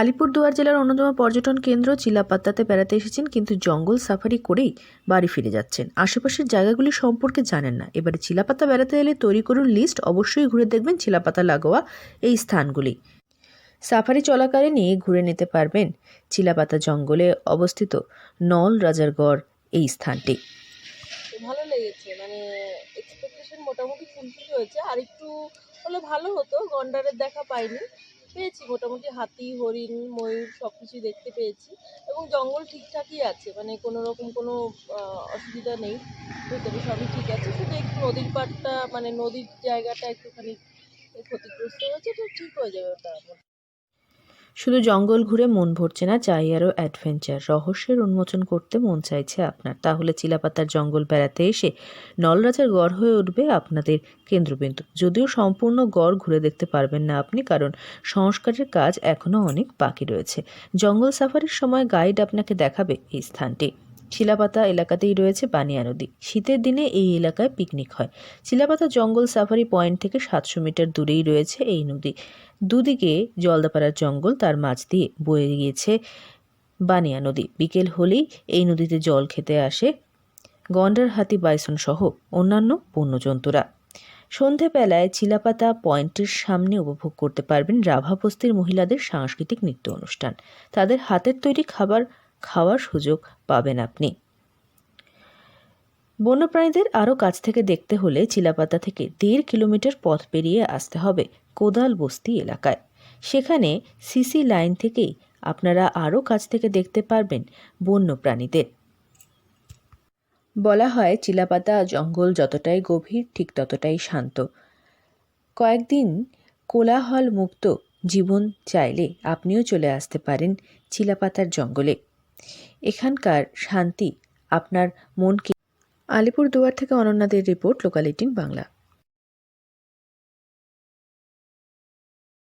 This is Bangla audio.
আলিপুরদুয়ার জেলার অন্যতম পর্যটন কেন্দ্র চিলাপাত্তাতে বেড়াতে এসেছেন, কিন্তু জঙ্গল সাফারি করেই বাড়ি ফিরে যাচ্ছেন। আশেপাশের জায়গাগুলি সম্পর্কে জানেন না। এবারে চিলাপাতা বেড়াতে এলে তৈরি করুন লিস্ট, অবশ্যই ঘুরে দেখবেন চিলাপাতা লাগোয়া এই স্থানগুলি। সাফারি চলাকালীনই ঘুরে নিতে পারবেন চিলাপাতা জঙ্গলে অবস্থিত নল রাজারগড় এই স্থানটি। ভালো লেগেছে মানে এক্সপেকটেশন মোটামুটি ফুলফিল হয়েছে। আর একটু হলে ভালো হতো, গন্ডারের দেখা পাইনি। পেয়েছি, মোটামুটি হাতি, হরিণ, ময়ূর সব কিছুই দেখতে পেয়েছি এবং জঙ্গল ঠিকঠাকই আছে মানে কোনো রকম কোনো অসুবিধা নেই। ভেতরে সবই ঠিক আছে, শুধু একটু নদীর পাড়টা মানে নদীর জায়গাটা একটুখানি ক্ষতিগ্রস্ত হয়েছে, তো ঠিক হয়ে যাবে ওটা। শুধু জঙ্গল ঘুরে মন ভরছে না চাই আরও অ্যাডভেঞ্চার রহস্যের উন্মোচন করতে মন চাইছে আপনার। তাহলে চিলাপাতার জঙ্গল বেড়াতে এসে নলরাজার গড় হয়ে উঠবে আপনাদের কেন্দ্রবিন্দু। যদিও সম্পূর্ণ গড় ঘুরে দেখতে পারবেন না আপনি, কারণ সংস্কারের কাজ এখনও অনেক বাকি রয়েছে। জঙ্গল সাফারির সময় গাইড আপনাকে দেখাবে এই স্থানটি। চিলাপাতা এলাকাতেই রয়েছে বানিয়া নদী। শীতের দিনে এই এলাকায় পিকনিক হয়। চিলাপাতা জঙ্গল সাফারি পয়েন্ট থেকে সাতশো মিটার দূরেই রয়েছে এই নদী। দুদিকে জলদাপাড়ার জঙ্গল, তার মাঝ দিয়ে বয়ে গিয়েছে বানিয়া নদী। বিকেল হলেই এই নদীতে জল খেতে আসে গন্ডার হাতি বাইসন সহ অন্যান্য বন্যজন্তুরা। সন্ধেবেলায় চিলাপাতা পয়েন্টের সামনে উপভোগ করতে পারবেন রাভা বস্তির মহিলাদের সাংস্কৃতিক নৃত্য অনুষ্ঠান। তাদের হাতের তৈরি খাবার খাওয়ার সুযোগ পাবেন আপনি। বন্যপ্রাণীদের আরও কাছ থেকে দেখতে হলে চিলাপাতা থেকে দেড় কিলোমিটার পথ পেরিয়ে আসতে হবে কোদাল বস্তি এলাকায়। সেখানে সিসি লাইন থেকেই আপনারা আরও কাছ থেকে দেখতে পারবেন বন্যপ্রাণীদের। বলা হয়, চিলাপাতা জঙ্গল যতটাই গভীর, ঠিক ততটাই শান্ত। কয়েকদিন কোলাহল মুক্ত জীবন চাইলে আপনিও চলে আসতে পারেন চিলাপাতার জঙ্গলে। এখানকার শান্তি আপনার মনকে আলিপুরদুয়ার থেকে অনন্যাদের রিপোর্ট লোকালিটিন বাংলা।